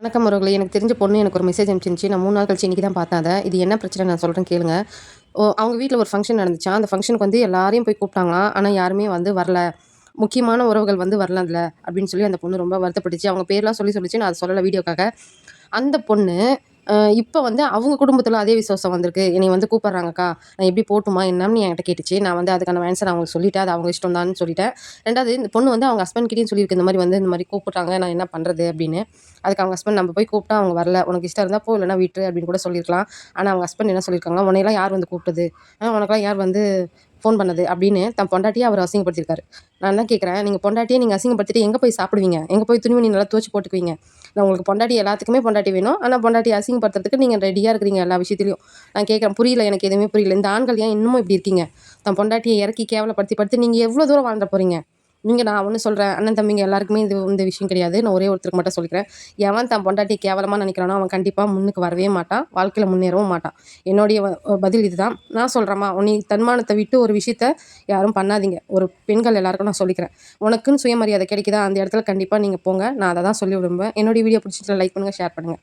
வணக்கம் அவர்களே. எனக்கு தெரிஞ்ச பொண்ணு எனக்கு ஒரு மெசேஜ் அனுப்பிச்சிருந்துச்சு. நான் மூணு நாள் கழிச்சு இன்றைக்கி தான் பார்த்தேன் அதை. இது என்ன பிரச்சனை நான் சொல்கிறேன் கேளுங்க. ஓ அவங்க வீட்டில் ஒரு ஃபங்க்ஷன் நடந்துச்சா. அந்த ஃபங்க்ஷனுக்கு வந்து எல்லாரையும் போய் கூப்பிட்டாங்களாம். ஆனால் யாருமே வந்து வரல. முக்கியமான உறவுகள் வந்து வரல அதில் அப்படின்னு சொல்லி அந்த பொண்ணு ரொம்ப வருத்தப்பட்டுச்சு. அவங்க பேர்லாம் சொல்லி சொல்லிச்சு. நான் அதை சொல்லலை வீடியோக்காக. அந்த பொண்ணு இப்போ வந்து அவங்க குடும்பத்தில் அதே விசுவாசம் வந்திருக்கு. என்னை வந்து கூப்பிட்றாங்கக்கா நான் எப்படி போட்டுமா என்னன்னு என்கிட்ட கேட்டுச்சு. நான் வந்து அதுக்கான ஆன்சர் அவங்களுக்கு சொல்லிட்டேன். அது அவங்க இஷ்டம் தான் சொல்லிட்டேன். ரெண்டாவது இந்த பொண்ணு வந்து அவங்க ஹஸ்பண்ட் கிட்டேயும் சொல்லியிருக்கு இந்த மாதிரி வந்து இந்த மாதிரி கூப்பிட்றாங்க நான் என்ன பண்ணுறது அப்படின்னு. அதுக்கு அவங்க ஹஸ்பண்ட் நம்ம போய் கூப்பிட்டா அவங்க வரல. உனக்கு இஷ்டம் இருந்தால் போ இல்லைனா வீட்டு அப்படின்னு கூட சொல்லியிருக்கலாம். ஆனால் அவங்க ஹஸ்பண்ட் என்ன சொல்லியிருக்காங்க உன்னையெல்லாம் யார் வந்து கூப்பிட்டது? உனக்கெல்லாம் யார் வந்து ஃபோன் பண்ணது அப்படின்னு தன் பொண்டாட்டியை அவர் அசிங்கப்படுத்திருக்காரு நான் தான் கேட்குறேன் நீங்கள் பொண்டாட்டியை நீங்கள் அசிங்கப்படுத்திட்டு எங்கே போய் சாப்பிடுவீங்க? எங்கே போய் துணிமணி நல்லா துவச்சி போட்டுக்குவீங்க? நான் உங்களுக்கு பொண்டாட்டி எல்லாத்துக்குமே பொண்டாட்டி வேணும். ஆனால் பொண்டாட்டி அசிங்கப்படுத்துறதுக்கு நீங்கள் ரெடியாக இருக்கிறீங்க எல்லா விஷயத்துலையும். நான் கேட்குறேன் புரியல எனக்கு எதுவுமே புரியல. இந்த ஆண்கள் ஏன் இன்னமும் இப்படி இருக்கீங்க? தன் பொண்டாட்டியை இறக்கி கேவலப்படுத்தி படுத்து நீங்கள் எவ்வளோ தூரம் வாழ்ந்துட போகிறீங்க நீங்கள் நான் ஒன்று சொல்கிறேன் அண்ணன் தம்பிங்க எல்லாருக்குமே இது இந்த விஷயம் கிடையாது. நான் ஒரே ஒருத்தருக்கு மட்டும் சொல்லிக்கிறேன். எவன் தன் பொண்டாட்டி கேவலமாக நினைக்கிறானோ அவன் கண்டிப்பாக முன்னுக்கு வரவே மாட்டான். வாழ்க்கையில் முன்னேறவும் மாட்டான். என்னுடைய பதில் இதுதான். நான் சொல்கிறேம்மா உன்னை தன்மானத்தை விட்டு ஒரு விஷயத்த யாரும் பண்ணாதீங்க. ஒரு பெண்கள் எல்லாருக்கும் நான் சொல்லிக்கிறேன். உனக்குன்னு சுயமரியாதை கிடைக்குதா? அந்த இடத்துல கண்டிப்பாக நீங்கள் போங்க. நான் அதை தான் சொல்லி விரும்புவேன். என்னுடைய வீடியோ பிடிச்சிட்டு லைக் பண்ணுங்கள் ஷேர் பண்ணுங்கள்